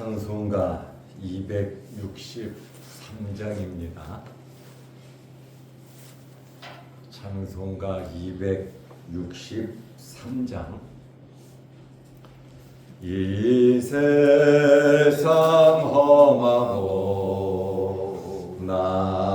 찬송가 263장입니다. 찬송가 263장 이 세상 험하고 나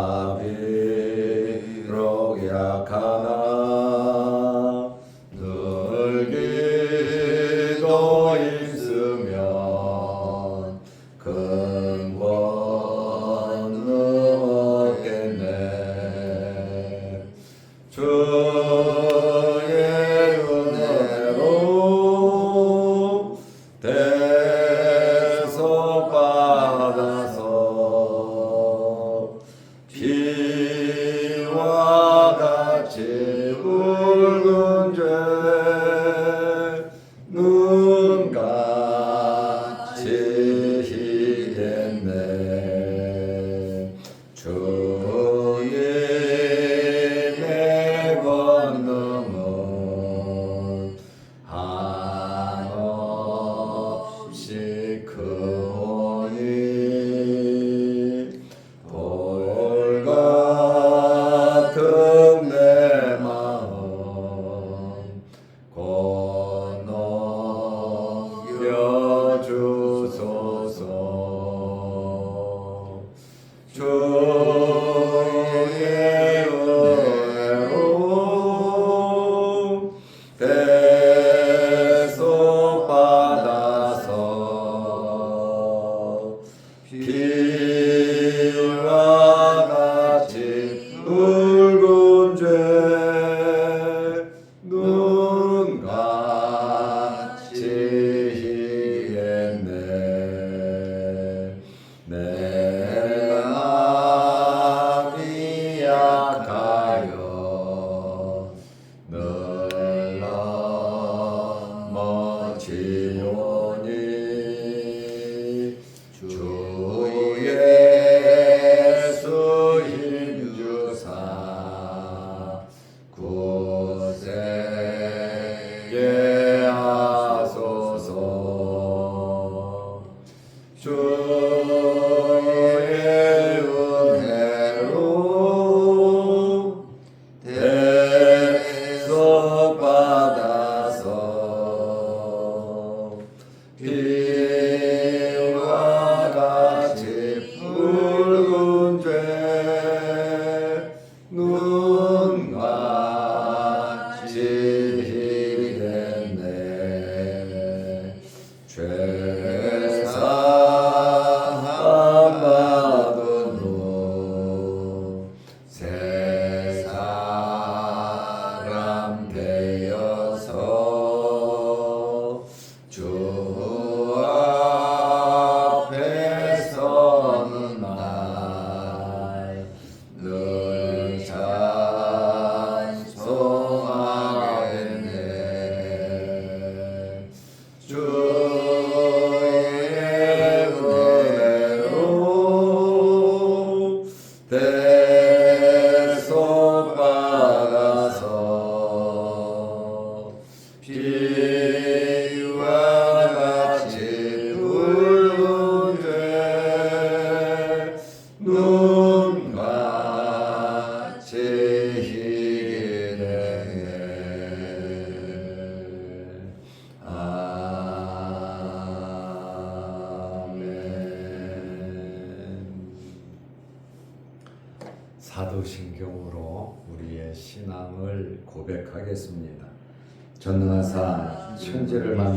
대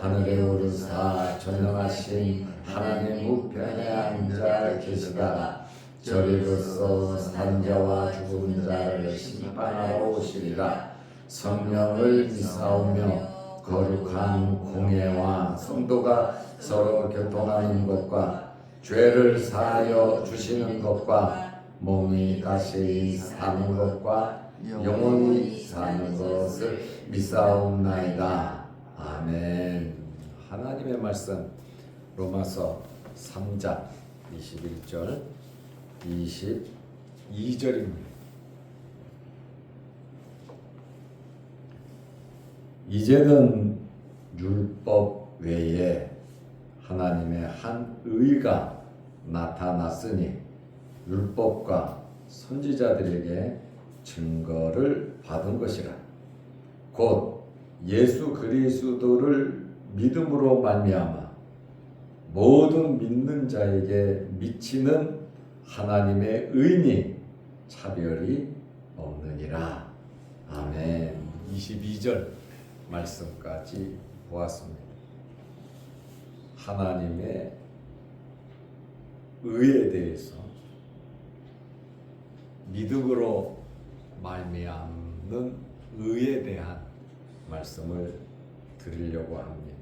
하늘에 오르사 전능하신 하나님 우편에 앉아 계시다가 저리로서 산자와 죽은 자를 심판하러 오시리라 성령을 믿사오며 거룩한 공예와 성도가 서로 교통하는 것과 죄를 사하여 주시는 것과 몸이 다시 사는 것과 영원히 사는 것을 믿사옵나이다. 아멘. 하나님의 말씀 로마서 3장 21절 22절입니다. 이제는 율법 외에 하나님의 한 의가 나타났으니 율법과 선지자들에게 증거를 받은 것이라. 곧 예수 그리스도를 믿음으로 말미암아 모든 믿는 자에게 미치는 하나님의 의니 차별이 없느니라. 아멘. 22절 말씀까지 보았습니다. 하나님의 의에 대해서 믿음으로 말미암는 의에 대한 말씀을 드리려고 합니다.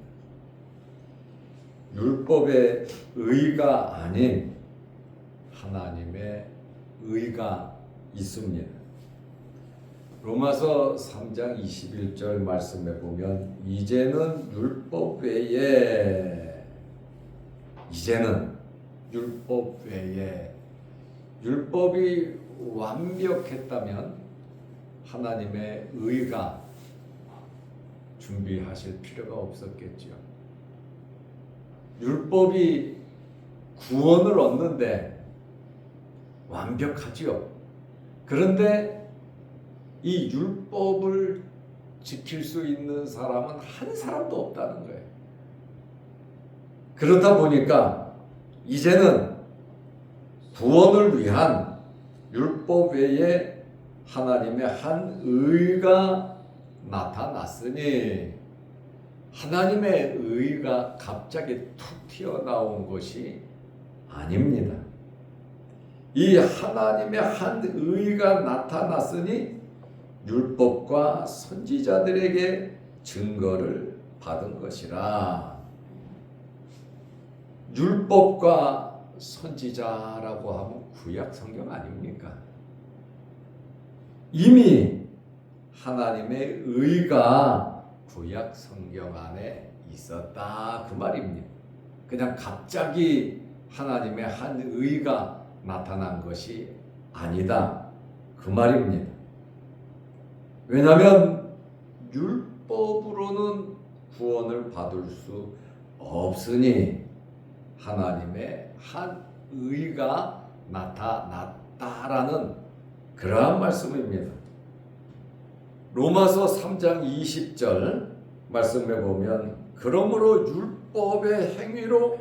율법의 의가 아닌 하나님의 의가 있습니다. 로마서 3장 21절 말씀에 보면 이제는 율법 외에 이제는 율법 외에 율법이 완벽했다면 하나님의 의가 준비하실 필요가 없었겠죠. 율법이 구원을 얻는데 완벽하지요. 그런데 이 율법을 지킬 수 있는 사람은 한 사람도 없다는 거예요. 그렇다 보니까 이제는 구원을 위한 율법 외에 하나님의 한 의가 나타났으니 하나님의 의가 갑자기 툭 튀어나온 것이 아닙니다. 이 하나님의 한 의가 나타났으니 율법과 선지자들에게 증거를 받은 것이라. 율법과 선지자라고 하면 구약 성경 아닙니까? 이미 하나님의 의가 구약 성경 안에 있었다 그 말입니다. 그냥 갑자기 하나님의 한 의가 나타난 것이 아니다 그 말입니다. 왜냐하면 율법으로는 구원을 받을 수 없으니 하나님의 한 의가 나타났다라는 그러한 말씀입니다. 로마서 3장 20절 말씀해 보면 그러므로 율법의 행위로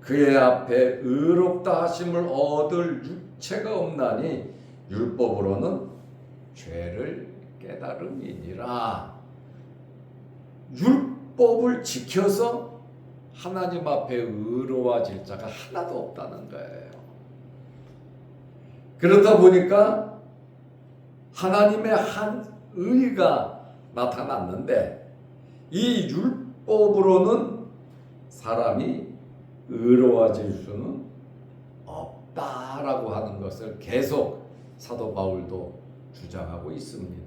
그의 앞에 의롭다 하심을 얻을 육체가 없나니 율법으로는 죄를 깨달음이니라. 율법을 지켜서 하나님 앞에 의로워질 자가 하나도 없다는 거예요. 그러다 보니까 하나님의 한 의가 나타났는데 이 율법으로는 사람이 의로워질 수는 없다라고 하는 것을 계속 사도 바울도 주장하고 있습니다.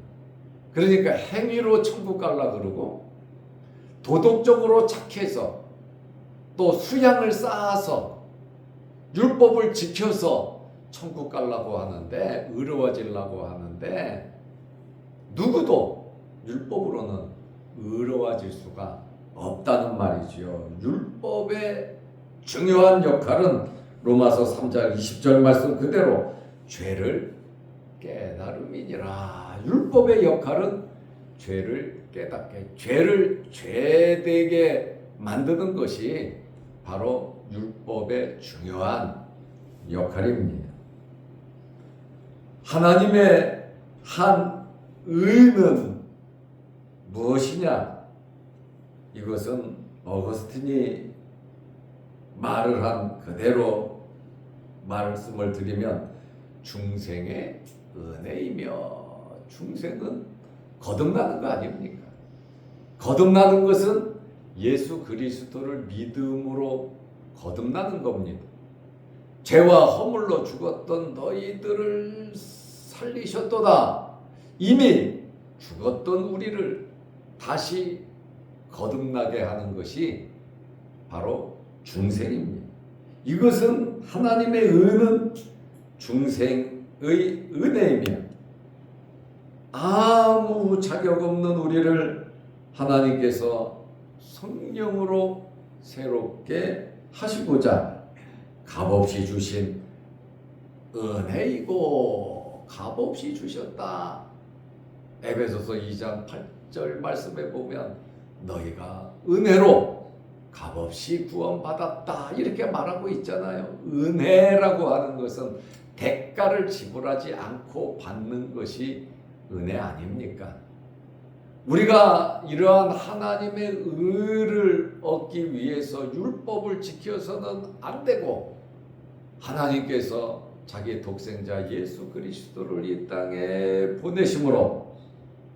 그러니까 행위로 천국 갈라 그러고 도덕적으로 착해서 또 수양을 쌓아서 율법을 지켜서 천국 갈라고 하는데 의로워지려고 하는데 누구도 율법으로는 의로워질 수가 없다는 말이지요. 율법의 중요한 역할은 로마서 3장 20절 말씀 그대로 죄를 깨달음이니라. 율법의 역할은 죄를 깨닫게, 죄를 죄되게 만드는 것이 바로 율법의 중요한 역할입니다. 하나님의 한 의는 무엇이냐? 이것은 어거스틴이 말을 한 그대로 말씀을 드리면 중생의 은혜이며 중생은 거듭나는 거 아닙니까? 거듭나는 것은 예수 그리스도를 믿음으로 거듭나는 겁니다. 죄와 허물로 죽었던 너희들을 살리셨도다. 이미 죽었던 우리를 다시 거듭나게 하는 것이 바로 중생입니다. 이것은 하나님의 은은 중생의 은혜이며 아무 자격 없는 우리를 하나님께서 성령으로 새롭게 하시고자 값없이 주신 은혜이고 값없이 주셨다. 에베소서 2장 8절 말씀에 보면 너희가 은혜로 값없이 구원받았다 이렇게 말하고 있잖아요. 은혜라고 하는 것은 대가를 지불하지 않고 받는 것이 은혜 아닙니까? 우리가 이러한 하나님의 의를 얻기 위해서 율법을 지켜서는 안 되고 하나님께서 자기 독생자 예수 그리스도를 이 땅에 보내심으로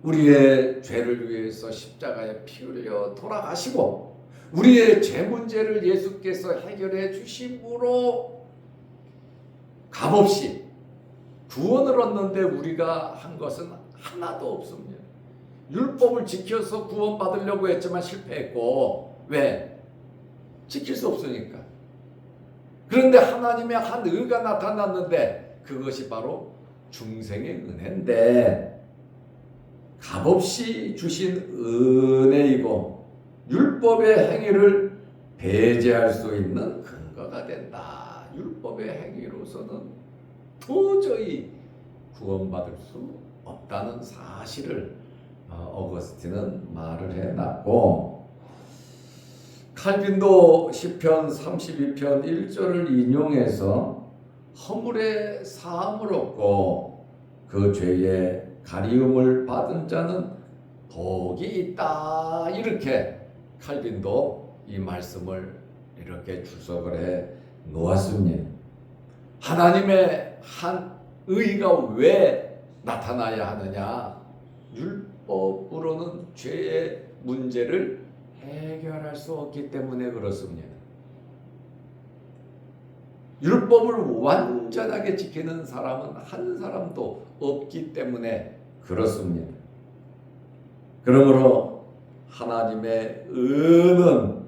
우리의 죄를 위해서 십자가에 피 흘려 돌아가시고 우리의 죄 문제를 예수께서 해결해 주심으로 값없이 구원을 얻는데 우리가 한 것은 하나도 없습니다. 율법을 지켜서 구원받으려고 했지만 실패했고 왜? 지킬 수 없으니까. 그런데 하나님의 한 의가 나타났는데 그것이 바로 중생의 은혜인데 값없이 주신 은혜이고 율법의 행위를 배제할 수 있는 근거가 된다. 율법의 행위로서는 도저히 구원받을 수 없다는 사실을 어, 어거스틴은 말을 해놨고 칼빈도 시편 32편 1절을 인용해서 허물의 사함을 얻고 그 죄의 가리움을 받은 자는 복이 있다 이렇게 칼빈도 이 말씀을 이렇게 주석을 해 놓았습니다. 하나님의 한 의가 왜 나타나야 하느냐? 율법으로는 죄의 문제를 해결할 수 없기 때문에 그렇습니다. 율법을 완전하게 지키는 사람은 한 사람도 없기 때문에 그렇습니다. 그러므로 하나님의 은은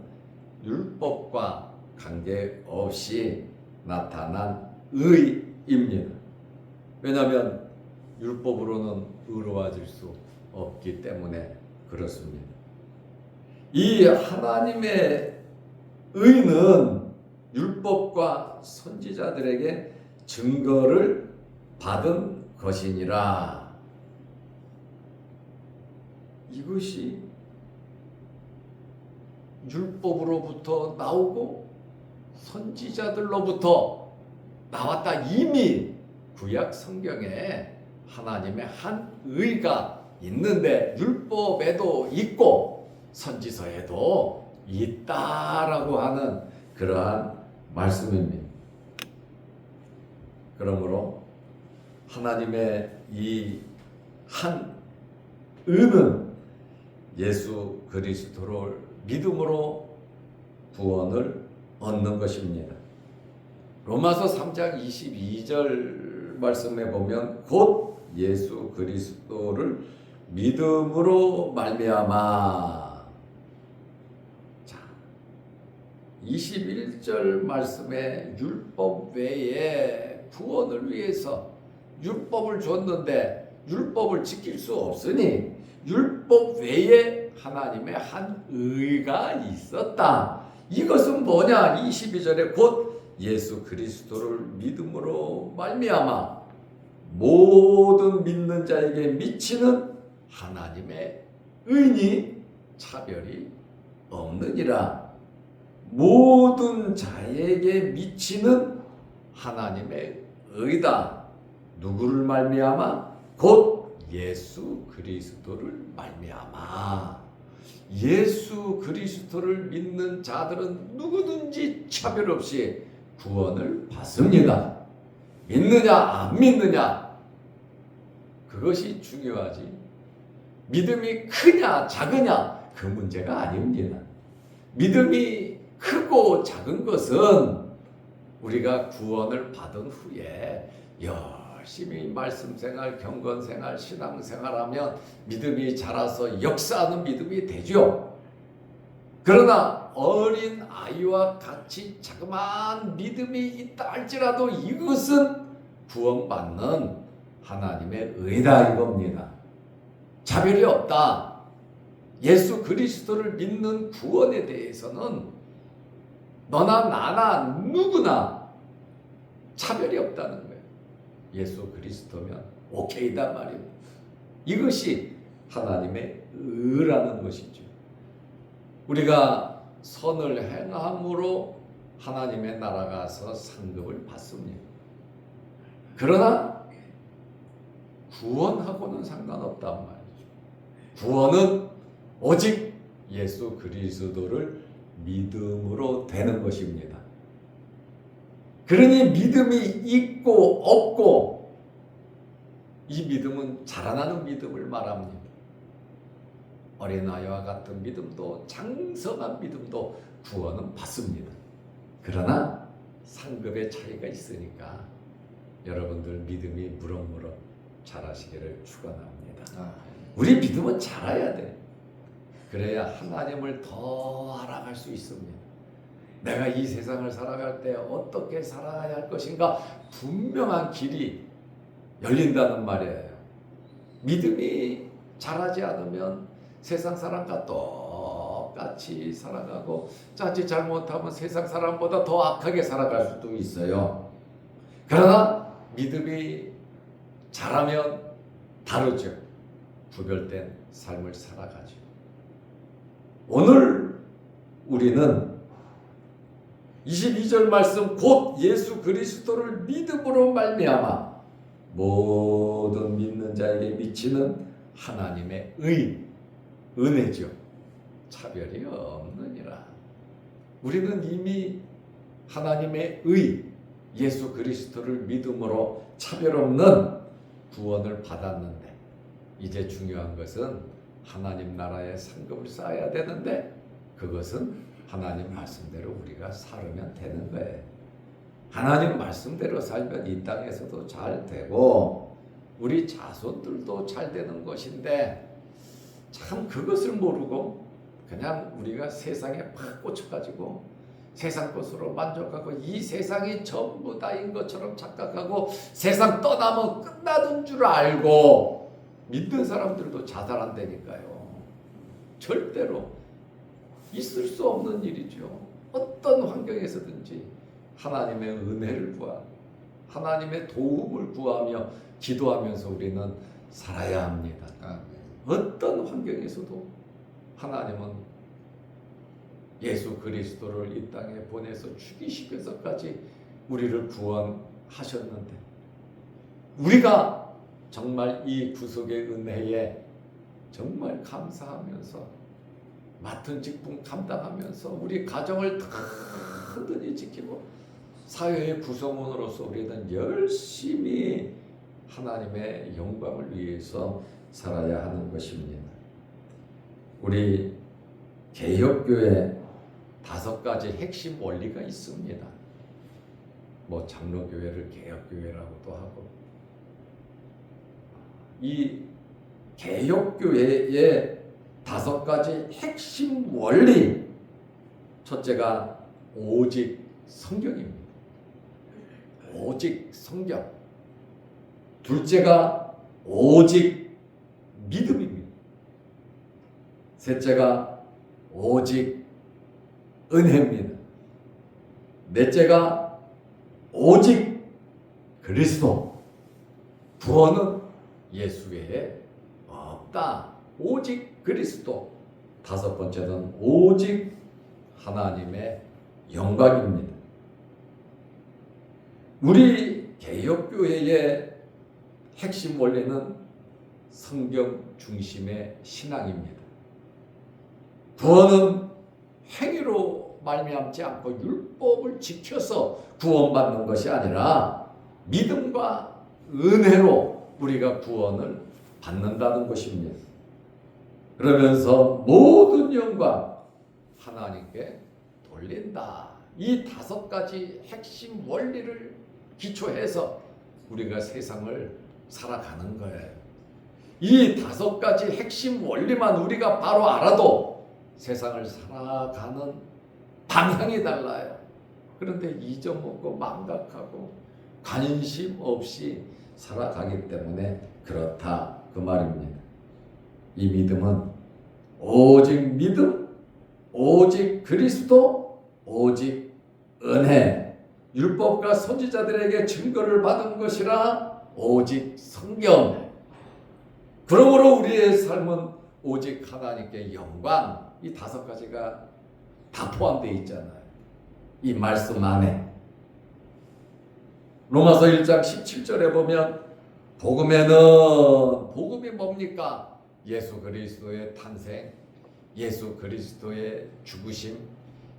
율법과 관계없이 나타난 의입니다. 왜냐하면 율법으로는 의로워질 수 없기 때문에 그렇습니다. 이 하나님의 의는 율법과 선지자들에게 증거를 받은 것이니라. 이것이 율법으로부터 나오고 선지자들로부터 나왔다. 이미 구약 성경에 하나님의 한 의가 있는데 율법에도 있고 선지서에도 있다라고 하는 그러한 말씀입니다. 그러므로 하나님의 이 한 의는 예수 그리스도를 믿음으로 구원을 얻는 것입니다. 로마서 3장 22절 말씀에 보면 곧 예수 그리스도를 믿음으로 말미암아 자 21절 말씀에 율법 외에 구원을 위해서 율법을 줬는데 율법을 지킬 수 없으니 율법 외에 하나님의 한 의가 있었다. 이것은 뭐냐? 22절에 곧 예수 그리스도를 믿음으로 말미암아 모든 믿는 자에게 미치는 하나님의 의니 차별이 없느니라. 모든 자에게 미치는 하나님의 의다. 누구를 말미암아? 곧 예수 그리스도를 말미암아. 예수 그리스도를 믿는 자들은 누구든지 차별 없이 구원을 받습니다. 믿느냐 안 믿느냐 그것이 중요하지. 믿음이 크냐 작으냐 그 문제가 아닙니다. 믿음이 크고 작은 것은 우리가 구원을 받은 후에 열심히 말씀 생활, 경건 생활, 신앙 생활하면 믿음이 자라서 역사하는 믿음이 되죠. 그러나 어린 아이와 같이 자그마한 믿음이 있다 할지라도 이것은 구원받는 하나님의 의다 이겁니다. 차별이 없다. 예수 그리스도를 믿는 구원에 대해서는 너나 나나 누구나 차별이 없다는. 예수 그리스도면 오케이다 말입니다. 이것이 하나님의 의라는 것이죠. 우리가 선을 행함으로 하나님의 나라가서 상급을 받습니다. 그러나 구원하고는 상관없단 말이죠. 구원은 오직 예수 그리스도를 믿음으로 되는 것입니다. 그러니 믿음이 있고 없고 이 믿음은 자라나는 믿음을 말합니다. 어린아이와 같은 믿음도 장성한 믿음도 구원은 받습니다. 그러나 상급의 차이가 있으니까 여러분들 믿음이 무럭무럭 자라시기를 축원합니다. 아, 우리 믿음은 자라야 돼. 그래야 하나님을 더 알아갈 수 있습니다. 내가 이 세상을 살아갈 때 어떻게 살아야 할 것인가 분명한 길이 열린다는 말이에요. 믿음이 자라지 않으면 세상 사람과 똑같이 살아가고 자칫 잘못하면 세상 사람보다 더 악하게 살아갈 수도 있어요. 그러나 믿음이 자라면 다르죠. 구별된 삶을 살아가죠. 오늘 우리는 22절 말씀 곧 예수 그리스도를 믿음으로 말미암아 모든 믿는 자에게 미치는 하나님의 의 은혜죠. 차별이 없느니라. 우리는 이미 하나님의 의 예수 그리스도를 믿음으로 차별 없는 구원을 받았는데 이제 중요한 것은 하나님 나라의 상급을 쌓아야 되는데 그것은 하나님 말씀대로 우리가 살으면 되는 거예요. 하나님 말씀대로 살면 이 땅에서도 잘 되고 우리 자손들도 잘 되는 것인데 참 그것을 모르고 그냥 우리가 세상에 팍 꽂혀가지고 세상 것으로 만족하고 이 세상이 전부 다인 것처럼 착각하고 세상 떠나면 끝나는 줄 알고 믿는 사람들도 자살한다니까요. 절대로 있을 수 없는 일이죠. 어떤 환경에서든지 하나님의 은혜를 구하, 하나님의 도움을 구하며 기도하면서 우리는 살아야 합니다. 아, 어떤 환경에서도 하나님은 예수 그리스도를 이 땅에 보내서 죽이시면서까지 우리를 구원하셨는데 우리가 정말 이 구속의 은혜에 정말 감사하면서 맡은 직분 감당하면서 우리 가정을 든든히 지키고 사회의 구성원으로서 우리는 열심히 하나님의 영광을 위해서 살아야 하는 것입니다. 우리 개혁교회 다섯 가지 핵심 원리가 있습니다. 뭐 장로교회를 개혁교회라고도 하고 이 개혁교회의 다섯 가지 핵심 원리 첫째가 오직 성경입니다. 오직 성경. 둘째가 오직 믿음입니다. 셋째가 오직 은혜입니다. 넷째가 오직 그리스도. 구원은 예수 외에 없다. 오직 그리스도. 다섯 번째는 오직 하나님의 영광입니다. 우리 개혁교회의 핵심 원리는 성경 중심의 신앙입니다. 구원은 행위로 말미암지 않고 율법을 지켜서 구원받는 것이 아니라 믿음과 은혜로 우리가 구원을 받는다는 것입니다. 그러면서 모든 영광 하나님께 돌린다 이 다섯 가지 핵심 원리를 기초해서 우리가 세상을 살아가는 거예요. 이 다섯 가지 핵심 원리만 우리가 바로 알아도 세상을 살아가는 방향이 달라요. 그런데 잊어먹고 망각하고 관심 없이 살아가기 때문에 그렇다 그 말입니다. 이 믿음은 오직 믿음, 오직 그리스도, 오직 은혜, 율법과 선지자들에게 증거를 받은 것이라 오직 성경. 그러므로 우리의 삶은 오직 하나님께 영광 이 다섯 가지가 다 포함되어 있잖아요. 이 말씀 안에 로마서 1장 17절에 보면 복음에는 복음이 뭡니까? 예수 그리스도의 탄생, 예수 그리스도의 죽으심,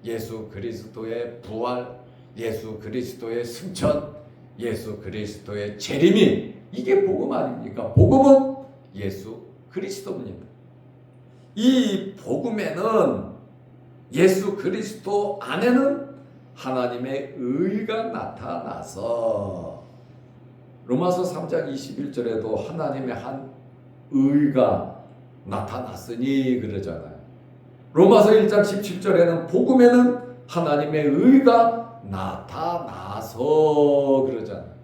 예수 그리스도의 부활, 예수 그리스도의 승천, 예수 그리스도의 재림이 이게 복음 아닙니까? 복음은 예수 그리스도입니다. 이 복음에는 예수 그리스도 안에는 하나님의 의가 나타나서 로마서 3장 21절에도 하나님의 한 의가 나타났으니 그러잖아요. 로마서 1장 17절에는 복음에는 하나님의 의가 나타나서 그러잖아요.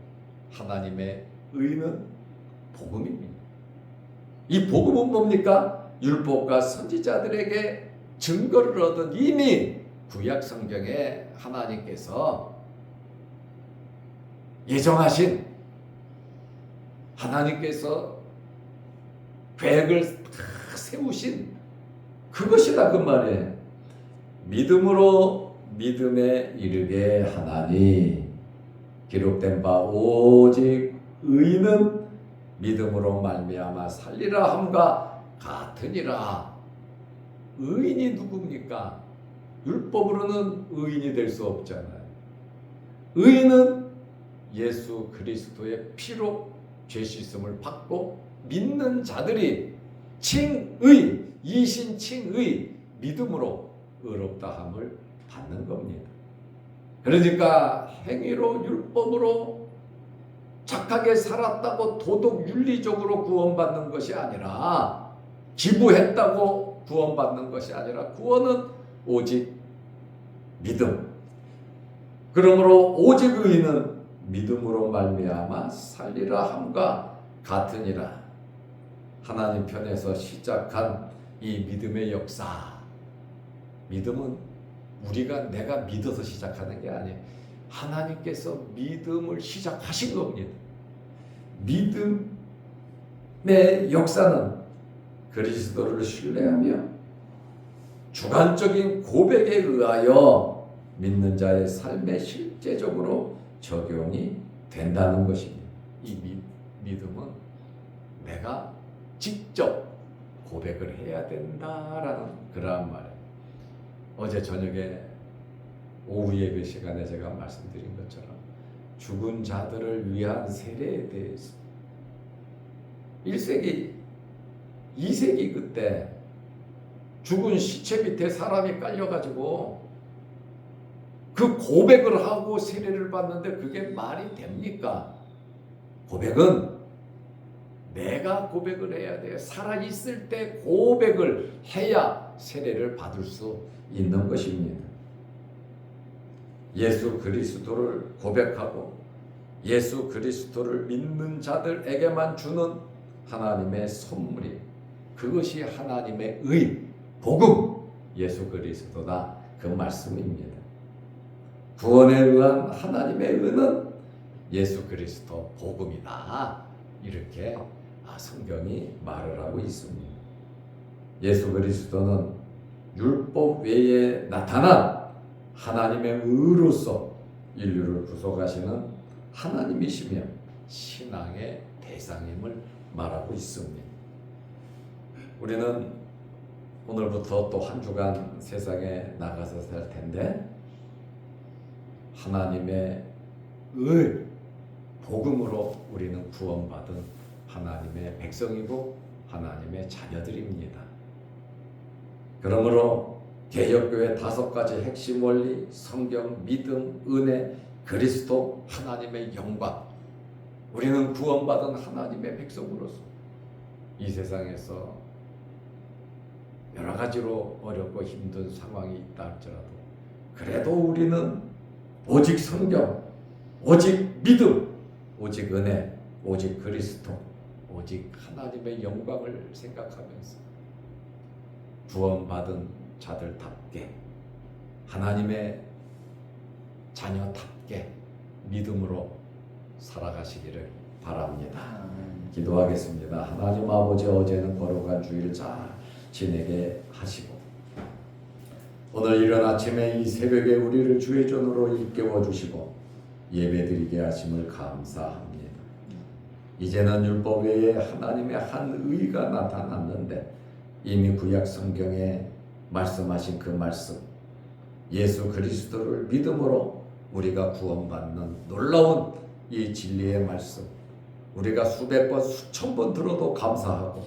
하나님의 의는 복음입니다. 이 복음은 뭡니까? 율법과 선지자들에게 증거를 얻은 이미 구약 성경에 하나님께서 예정하신 하나님께서 계획을 다 세우신 그것이다 그 말이에요. 믿음으로 믿음에 이르게 하나니 기록된 바 오직 의는 믿음으로 말미암아 살리라 함과 같으니라. 의인이 누굽니까? 율법으로는 의인이 될 수 없잖아요. 의인은 예수 그리스도의 피로 죄 씻음을 받고 믿는 자들이 칭의 이신칭의 믿음으로 의롭다함을 받는 겁니다. 그러니까 행위로 율법으로 착하게 살았다고 도덕 윤리적으로 구원받는 것이 아니라 기부했다고 구원받는 것이 아니라 구원은 오직 믿음. 그러므로 오직 의인은 믿음으로 말미암아 살리라 함과 같으니라. 하나님 편에서 시작한 이 믿음의 역사. 믿음은 우리가 내가 믿어서 시작하는 게 아니에요. 하나님께서 믿음을 시작하신 겁니다. 믿음의 역사는 그리스도를 신뢰하며 주관적인 고백에 의하여 믿는 자의 삶에 실제적으로 적용이 된다는 것입니다. 이 미, 믿음은 내가 직접 고백을 해야 된다라는 그러한 말이에요. 어제 저녁에 오후 예배 시간에 제가 말씀드린 것처럼 죽은 자들을 위한 세례에 대해서 1세기, 2세기 그때 죽은 시체 밑에 사람이 깔려가지고 그 고백을 하고 세례를 받는데 그게 말이 됩니까? 고백은 내가 고백을 해야 돼요. 살아있을 때 고백을 해야 세례를 받을 수 있는 것입니다. 예수 그리스도를 고백하고 예수 그리스도를 믿는 자들에게만 주는 하나님의 선물이 그것이 하나님의 의, 복음, 예수 그리스도다. 그 말씀입니다. 구원에 의한 하나님의 의는 예수 그리스도 복음이다. 이렇게 성경이 말을 하고 있습니다. 예수 그리스도는 율법 외에 나타난 하나님의 의로서 인류를 구속하시는 하나님이시며 신앙의 대상임을 말하고 있습니다. 우리는 오늘부터 또 한 주간 세상에 나가서 살 텐데 하나님의 의 복음으로 우리는 구원받은 하나님의 백성이고 하나님의 자녀들입니다. 그러므로 개혁교회 다섯 가지 핵심 원리, 성경, 믿음, 은혜, 그리스도, 하나님의 영광. 우리는 구원받은 하나님의 백성으로서 이 세상에서 여러 가지로 어렵고 힘든 상황이 있다 할지라도 그래도 우리는 오직 성경, 오직 믿음, 오직 은혜, 오직 그리스도, 오직 하나님의 영광을 생각하면서 구원받은 자들답게 하나님의 자녀답게 믿음으로 살아가시기를 바랍니다. 기도하겠습니다. 하나님 아버지 어제는 걸어간 주일 잘 지내게 하시고 오늘 이른 아침에 이 새벽에 우리를 주의 전으로 일깨워 주시고 예배드리게 하심을 감사합니다. 이제는 율법 외에 하나님의 한 의가 나타났는데 이미 구약 성경에 말씀하신 그 말씀 예수 그리스도를 믿음으로 우리가 구원받는 놀라운 이 진리의 말씀 우리가 수백 번 수천 번 들어도 감사하고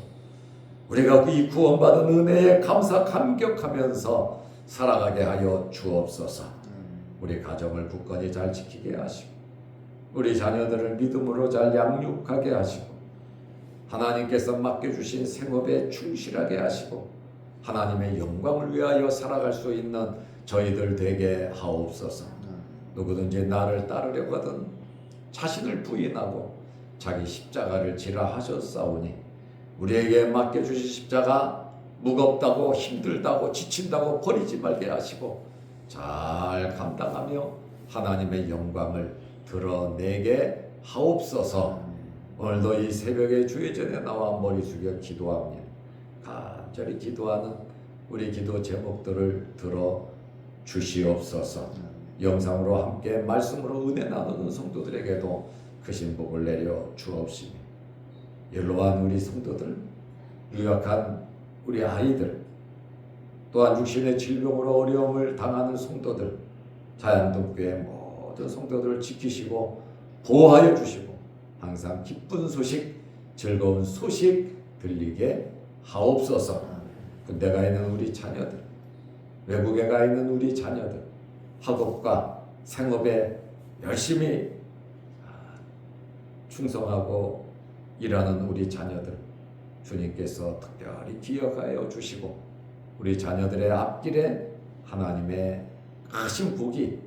우리가 이 구원받은 은혜에 감사 감격하면서 살아가게 하여 주옵소서. 우리 가정을 굳건히 잘 지키게 하시고 우리 자녀들을 믿음으로 잘 양육하게 하시고 하나님께서 맡겨주신 생업에 충실하게 하시고 하나님의 영광을 위하여 살아갈 수 있는 저희들 되게 하옵소서. 누구든지 나를 따르려거든 자신을 부인하고 자기 십자가를 지라 하셨사오니 우리에게 맡겨주신 십자가 무겁다고 힘들다고 지친다고 버리지 말게 하시고 잘 감당하며 하나님의 영광을 드러내게 하옵소서. 오늘도 이 새벽에 주의 전에 나와 머리 숙여 기도합니다. 간절히 기도하는 우리 기도 제목들을 들어 주시옵소서. 영상으로 함께 말씀으로 은혜 나누는 성도들에게도 크신 복을 내려 주옵시며 연로한 우리 성도들 유약한 우리 아이들 또한 육신의 질병으로 어려움을 당하는 성도들 자연동교회 모든 성도들을 지키시고 보호하여 주시고 항상 기쁜 소식 즐거운 소식 들리게 하옵소서. 군대 가 있는 우리 자녀들 외국에 가 있는 우리 자녀들 학업과 생업에 열심히 충성하고 일하는 우리 자녀들 주님께서 특별히 기억하여 주시고 우리 자녀들의 앞길에 하나님의 크신 복이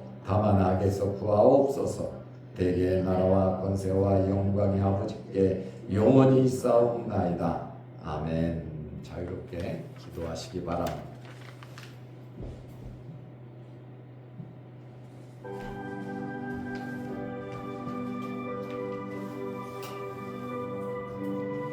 다만 악에서 구하옵소서. 대개의 나라와 권세와 영광이 아버지께 영원히 있사옵나이다. 아멘. 자유롭게 기도하시기 바랍니다.